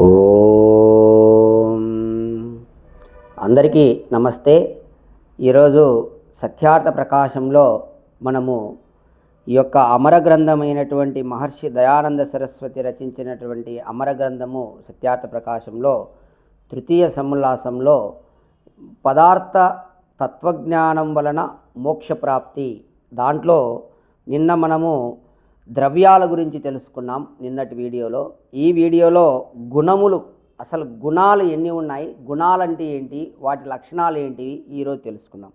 ఓం. అందరికీ నమస్తే. ఈరోజు సత్యార్థ ప్రకాశంలో మనము ఈ యొక్క అమర గ్రంథమైనటువంటి మహర్షి దయానంద సరస్వతి రచించినటువంటి అమర గ్రంథము సత్యార్థ ప్రకాశంలో తృతీయ సముల్లాసంలో పదార్థ తత్వజ్ఞానం వలన మోక్షప్రాప్తి. దాంట్లో నిన్న మనము ద్రవ్యాల గురించి తెలుసుకున్నాం నిన్నటి వీడియోలో. ఈ వీడియోలో గుణములు అసలు గుణాలు ఎన్ని ఉన్నాయి గుణాలంటే ఏంటి వాటి లక్షణాలు ఏంటివి ఈరోజు తెలుసుకుందాం.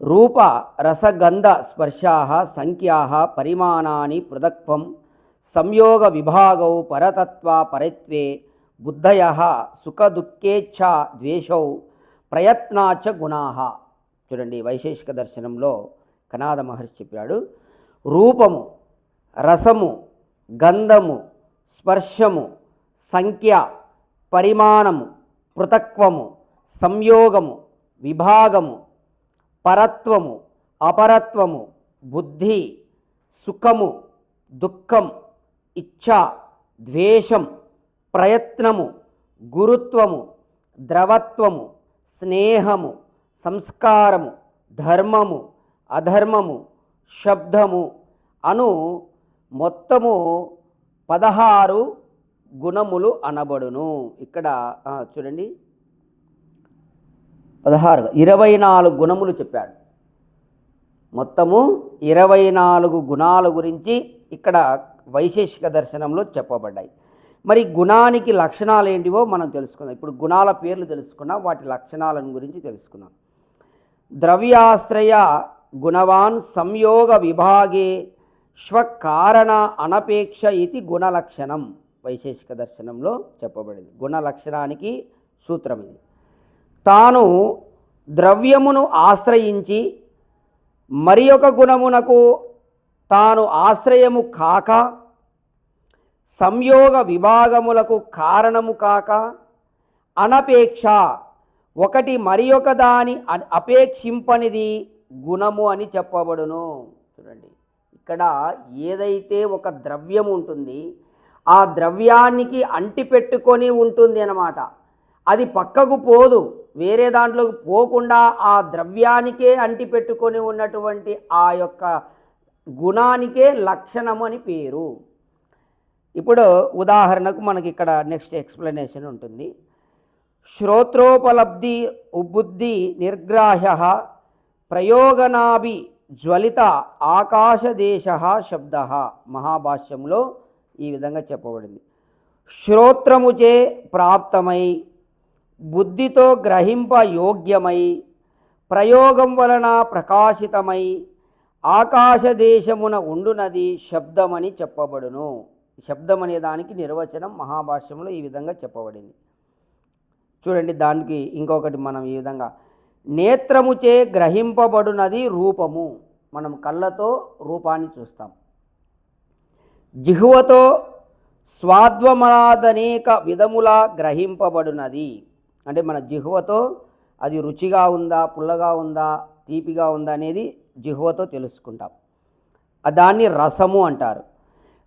రూప రసగంధ స్పర్శాహ సంఖ్యా పరిమాణాని పృథక్వం సంయోగ విభాగౌ పరతత్వ పరత్వే బుద్ధయ సుఖదుఃఖేచ్ఛ ద్వేషౌ ప్రయత్నాచ గుణాహ చూడండి వైశేషిక దర్శనంలో కనాద మహర్షి చెప్పాడు రూపము రసము గంధము స్పర్శము సంఖ్య పరిమాణము పృథక్వము సంయోగము విభాగము పరత్వము అపరత్వము బుద్ధి సుఖము దుఃఖం ఇచ్ఛ ద్వేషం ప్రయత్నము గురుత్వము ద్రవత్వము స్నేహము సంస్కారము ధర్మము అధర్మము శబ్దము అను మొత్తము పదహారు గుణములు అనబడును. ఇక్కడ చూడండి. పదహారు ఇరవై నాలుగు గుణములు చెప్పాడు. మొత్తము ఇరవై నాలుగు గుణాల గురించి ఇక్కడ వైశేషిక దర్శనంలో చెప్పబడ్డాయి. మరి గుణానికి లక్షణాలు ఏంటివో మనం తెలుసుకుందాం. ఇప్పుడు గుణాల పేర్లు తెలుసుకున్నాం వాటి లక్షణాలను గురించి తెలుసుకుందాం. ద్రవ్యాశ్రయ గుణవాన్ సంయోగ విభాగే స్వకారణ అనపేక్ష ఇది గుణలక్షణం. వైశేషిక దర్శనంలో చెప్పబడింది. గుణలక్షణానికి సూత్రం ఇది. తాను ద్రవ్యమును ఆశ్రయించి మరి ఒక గుణమునకు తాను ఆశ్రయము కాక సంయోగ విభాగములకు కారణము కాక అనపేక్ష ఒకటి మరి ఒక దాని అపేక్షింపనిది గుణము అని చెప్పబడును. చూడండి. ఇక్కడ ఏదైతే ఒక ద్రవ్యం ఉంటుంది ఆ ద్రవ్యానికి అంటిపెట్టుకొని ఉంటుంది అన్నమాట. అది పక్కకు పోదు వేరే దాంట్లోకి పోకుండా ఆ ద్రవ్యానికే అంటిపెట్టుకొని ఉన్నటువంటి ఆ యొక్క గుణానికే లక్షణము అని పేరు. ఇప్పుడు ఉదాహరణకు మనకి ఇక్కడ నెక్స్ట్ ఎక్స్ప్లెనేషన్ ఉంటుంది. శ్రోత్రోపలబ్ధి ఉబుద్ధి నిర్గ్రాహ్య ప్రయోగనాభి జ్వలిత ఆకాశదేశ శబ్ద మహాభాష్యంలో ఈ విధంగా చెప్పబడింది. శ్రోత్రముచే ప్రాప్తమై బుద్ధితో గ్రహింప యోగ్యమై ప్రయోగం వలన ప్రకాశితమై ఆకాశదేశమున ఉండునది శబ్దమని చెప్పబడును. శబ్దం అనే దానికి నిర్వచనం మహాభాష్యంలో ఈ విధంగా చెప్పబడింది. చూడండి దానికి ఇంకొకటి మనం ఈ విధంగా నేత్రముచే గ్రహింపబడునది రూపము. మనం కళ్ళతో రూపాన్ని చూస్తాం. జిహ్వతో స్వాద్వమనాదనేక విధములా గ్రహింపబడునది. అంటే మన జిహ్వతో అది రుచిగా ఉందా పుల్లగా ఉందా తీపిగా ఉందా అనేది జిహ్వతో తెలుసుకుంటాం. దాన్ని రసము అంటారు.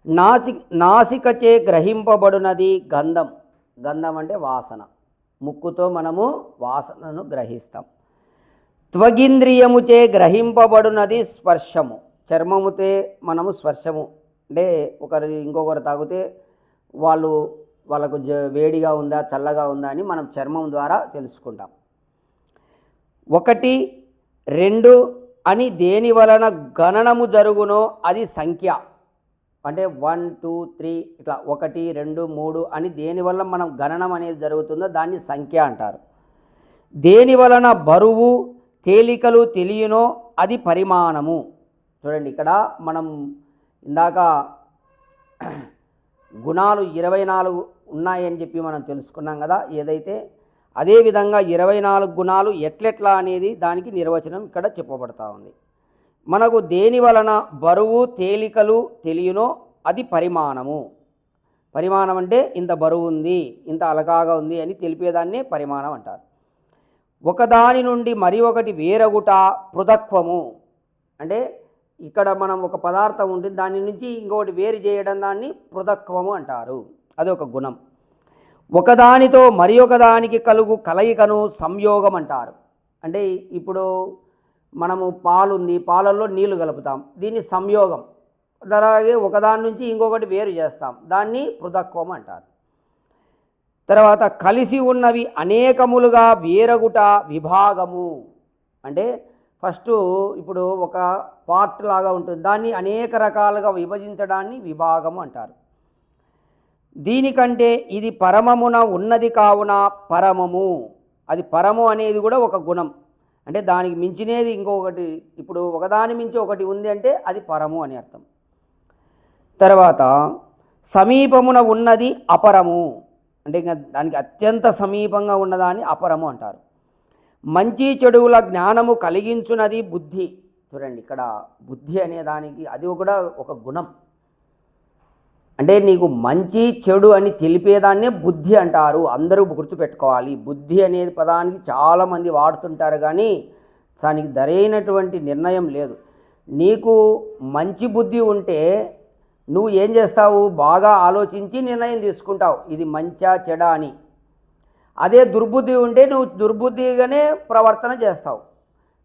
నాసి నాసికచే గ్రహింపబడునది గంధం. గంధం అంటే వాసన. ముక్కుతో మనము వాసనను గ్రహిస్తాం. త్వగింద్రియముచే గ్రహింపబడునది స్పర్శము. చర్మముతే మనము స్పర్శము. అంటే ఒకరు ఇంకొకరు తాగితే వాళ్ళు వాళ్ళకు జ వేడిగా ఉందా చల్లగా ఉందా అని మనం చర్మం ద్వారా తెలుసుకుంటాం. ఒకటి రెండు అని దేని వలన గణనము జరుగునో అది సంఖ్య. అంటే వన్ టూ త్రీ ఇట్లా ఒకటి రెండు మూడు అని దేనివల్ల మనం గణనం అనేది జరుగుతుందో దాన్ని సంఖ్య అంటారు. దేని వలన బరువు తేలికలు తెలియనో అది పరిమాణము. చూడండి ఇక్కడ మనం ఇందాక గుణాలు ఇరవై నాలుగు ఉన్నాయని చెప్పి మనం తెలుసుకున్నాం కదా ఏదైతే అదేవిధంగా ఇరవై నాలుగు గుణాలు ఎట్లెట్లా అనేది దానికి నిర్వచనం ఇక్కడ చెప్పబడతా ఉంది. మనకు దేని వలన బరువు తేలికలు తెలియనో అది పరిమాణము. పరిమాణం అంటే ఇంత బరువు ఉంది ఇంత అలకాగా ఉంది అని తెలిపేదాన్నే పరిమాణం అంటారు. ఒకదాని నుండి మరి ఒకటి వేరగుట పృథక్వము. అంటే ఇక్కడ మనం ఒక పదార్థం ఉంటుంది దాని నుంచి ఇంకొకటి వేరు చేయడం దాన్ని పృథక్వము అంటారు. అది ఒక గుణం. ఒకదానితో మరి ఒకదానికి కలుగు కలయికను సంయోగం అంటారు. అంటే ఇప్పుడు మనము పాలు ఉంది పాలల్లో నీళ్ళు కలుపుతాం. దీన్ని సంయోగం. అలాగే ఒకదాని నుంచి ఇంకొకటి వేరు చేస్తాం. దాన్ని పృథక్వం అంటారు. తర్వాత కలిసి ఉన్నవి అనేకములుగా వేరగుట విభాగము. అంటే ఫస్ట్ ఇప్పుడు ఒక పార్ట్ లాగా ఉంటుంది. దాన్ని అనేక రకాలుగా విభజించడాన్ని విభాగము అంటారు. దీనికంటే ఇది పరమమున ఉన్నది కావున పరమము. అది పరము అనేది కూడా ఒక గుణం. అంటే దానికి మించినేది ఇంకొకటి ఇప్పుడు ఒకదాని మించి ఒకటి ఉంది అంటే అది పరము అని అర్థం. తర్వాత సమీపమున ఉన్నది అపరము. అంటే ఇంకా దానికి అత్యంత సమీపంగా ఉన్నదాన్ని అపరము అంటారు. మంచి చెడువుల జ్ఞానము కలిగించున్నది బుద్ధి. చూడండి ఇక్కడ బుద్ధి అనే దానికి అది కూడా ఒక గుణం. అంటే నీకు మంచి చెడు అని తెలిపేదాన్నే బుద్ధి అంటారు. అందరూ గుర్తుపెట్టుకోవాలి. బుద్ధి అనేది పదానికి చాలామంది వాడుతుంటారు కానీ దానికి దరైనటువంటి నిర్ణయం లేదు. నీకు మంచి బుద్ధి ఉంటే నువ్వు ఏం చేస్తావు? బాగా ఆలోచించి నిర్ణయం తీసుకుంటావు. ఇది మంచా చెడా అని. అదే దుర్బుద్ధి ఉంటే నువ్వు దుర్బుద్ధిగానే ప్రవర్తన చేస్తావు.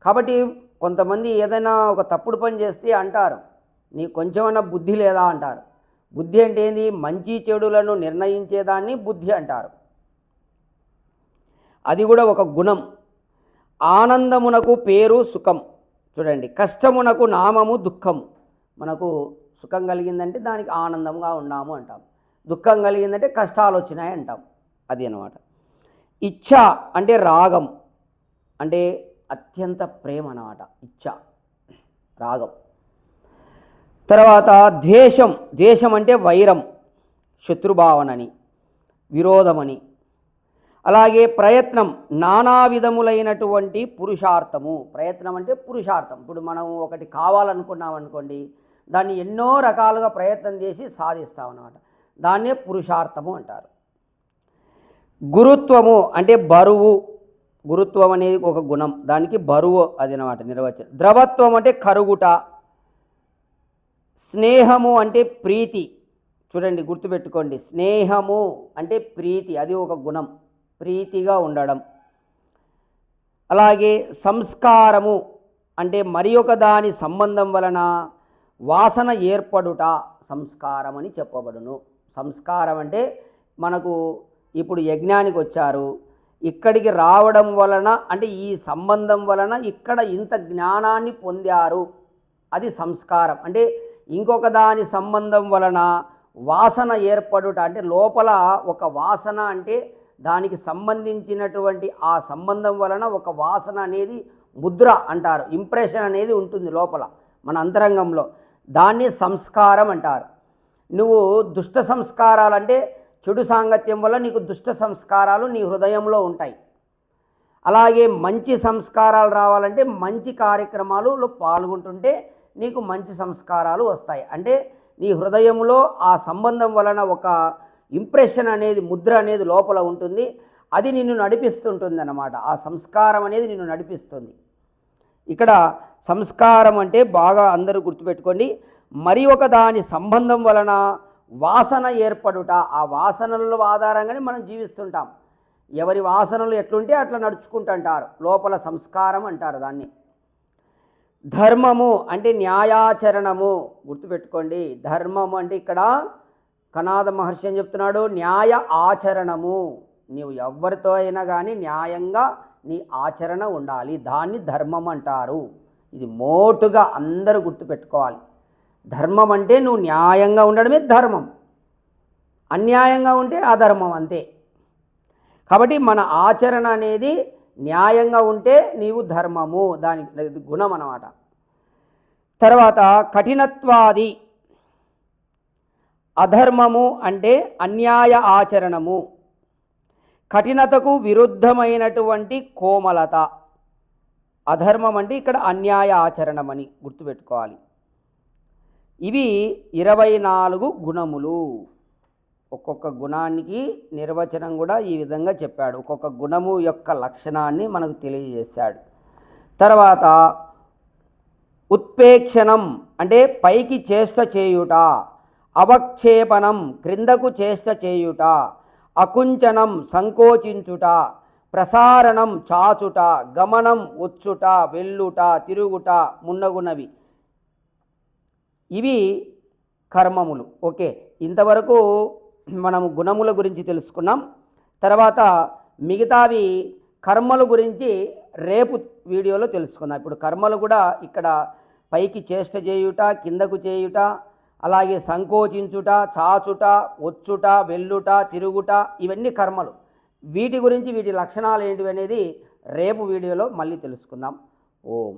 కాబట్టి కొంతమంది ఏదైనా ఒక తప్పుడు పని చేస్తే అంటారు. నీ కొంచెమైనా బుద్ధి లేదా? అంటారు. బుద్ధి అంటే ఏంది? మంచి చెడులను నిర్ణయించేదాన్ని బుద్ధి అంటారు. అది కూడా ఒక గుణం. ఆనందమునకు పేరు సుఖం. చూడండి. కష్టమునకు నామము దుఃఖము మనకు సుఖం కలిగిందంటే దానికి ఆనందంగా ఉన్నాము అంటాం. దుఃఖం కలిగిందంటే కష్టాలు వచ్చినాయి అంటాం. అది అనమాట ఇచ్ఛ అంటే రాగం. అంటే అత్యంత ప్రేమ అన్నమాట. ఇచ్ఛ రాగం. తర్వాత ద్వేషం. ద్వేషం అంటే వైరం శత్రుభావనని విరోధమని. అలాగే ప్రయత్నం నానా విధములైనటువంటి పురుషార్థము. ప్రయత్నం అంటే పురుషార్థం. ఇప్పుడు మనం ఒకటి కావాలనుకున్నాం అనుకోండి దాన్ని ఎన్నో రకాలుగా ప్రయత్నం చేసి సాధిస్తాం అన్నమాట దాన్నే పురుషార్థము అంటారు. గురుత్వము అంటే బరువు. గురుత్వం అనేది ఒక గుణం. దానికి బరువు అది అనమాట నిర్వచనం. ద్రవత్వం అంటే కరుగుట. స్నేహము అంటే ప్రీతి. చూడండి గుర్తుపెట్టుకోండి. స్నేహము అంటే ప్రీతి. అది ఒక గుణం. ప్రీతిగా ఉండడం. అలాగే సంస్కారము అంటే మరి ఒక దాని సంబంధం వలన వాసన ఏర్పడుట సంస్కారం అని చెప్పబడును. సంస్కారం అంటే మనకు ఇప్పుడు యజ్ఞానికి వచ్చారు. ఇక్కడికి రావడం వలన అంటే ఈ సంబంధం వలన ఇక్కడ ఇంత జ్ఞానాన్ని పొందారు. అది సంస్కారం. అంటే ఇంకొక దాని సంబంధం వలన వాసన ఏర్పడుట అంటే లోపల ఒక వాసన అంటే దానికి సంబంధించినటువంటి ఆ సంబంధం వలన ఒక వాసన అనేది ముద్ర అంటారు. ఇంప్రెషన్ అనేది ఉంటుంది లోపల మన అంతరంగంలో. దాన్ని సంస్కారం అంటారు. నువ్వు దుష్ట సంస్కారాలంటే చెడు సాంగత్యం వల్ల నీకు దుష్ట సంస్కారాలు నీ హృదయంలో ఉంటాయి. అలాగే మంచి సంస్కారాలు రావాలంటే మంచి కార్యక్రమాలలో పాల్గొంటుంటే నీకు మంచి సంస్కారాలు వస్తాయి. అంటే నీ హృదయంలో ఆ సంబంధం వలన ఒక ఇంప్రెషన్ అనేది ముద్ర అనేది లోపల ఉంటుంది. అది నిన్ను నడిపిస్తుంటుంది అన్నమాట ఆ సంస్కారం అనేది నిన్ను నడిపిస్తుంది. ఇక్కడ సంస్కారం అంటే బాగా అందరూ గుర్తుపెట్టుకోండి. మరి ఒక దాని సంబంధం వలన వాసన ఏర్పడుట ఆ వాసనల ఆధారంగానే మనం జీవిస్తుంటాం. ఎవరి వాసనలు ఎట్లుంటే అట్లా నడుచుకుంటుంటారు. లోపల సంస్కారం అంటారు దాన్ని. ధర్మము అంటే న్యాయాచరణము. గుర్తుపెట్టుకోండి. ధర్మము అంటే ఇక్కడ కనాద మహర్షి అని చెప్తున్నాడు? న్యాయ ఆచరణము. నీవు ఎవరితో అయినా కానీ న్యాయంగా నీ ఆచరణ ఉండాలి. దాన్ని ధర్మం అంటారు. ఇది మోటుగా అందరూ గుర్తుపెట్టుకోవాలి. ధర్మం అంటే నువ్వు న్యాయంగా ఉండడమే ధర్మం. అన్యాయంగా ఉంటే అధర్మం అంతే. కాబట్టి మన ఆచరణ అనేది న్యాయంగా ఉంటే నీవు ధర్మము. దాని గుణం అన్నమాట. తర్వాత కఠినత్వాది. అధర్మము అంటే అన్యాయ ఆచరణము. కఠినతకు విరుద్ధమైనటువంటి కోమలత. అధర్మం అంటే ఇక్కడ అన్యాయ ఆచరణమని గుర్తుపెట్టుకోవాలి. ఇవి ఇరవై నాలుగు గుణములు. ఒక్కొక్క గుణానికి నిర్వచనం కూడా ఈ విధంగా చెప్పాడు. ఒక్కొక్క గుణము యొక్క లక్షణాన్ని మనకు తెలియజేశాడు. తర్వాత ఉత్పేక్షణం అంటే పైకి చేష్ట చేయుట అవక్షేపణం క్రిందకు చేష్ట చేయుట అకుంచనం సంకోచించుట ప్రసారణం చాచుట గమనం వచ్చుట వెళ్ళుట తిరుగుట మున్నగునవి. ఇవి కర్మములు. ఓకే. ఇంతవరకు మనము గుణముల గురించి తెలుసుకున్నాం. తర్వాత మిగతావి కర్మల గురించి రేపు వీడియోలో తెలుసుకుందాం. ఇప్పుడు కర్మలు కూడా ఇక్కడ పైకి చేష్ట చేయుట కిందకు చేయుట అలాగే సంకోచించుట చాచుట వచ్చుట వెళ్ళుట తిరుగుట ఇవన్నీ కర్మలు. వీటి గురించి వీటి లక్షణాలు ఏంటివి అనేది రేపు వీడియోలో మళ్ళీ తెలుసుకుందాం. ఓం.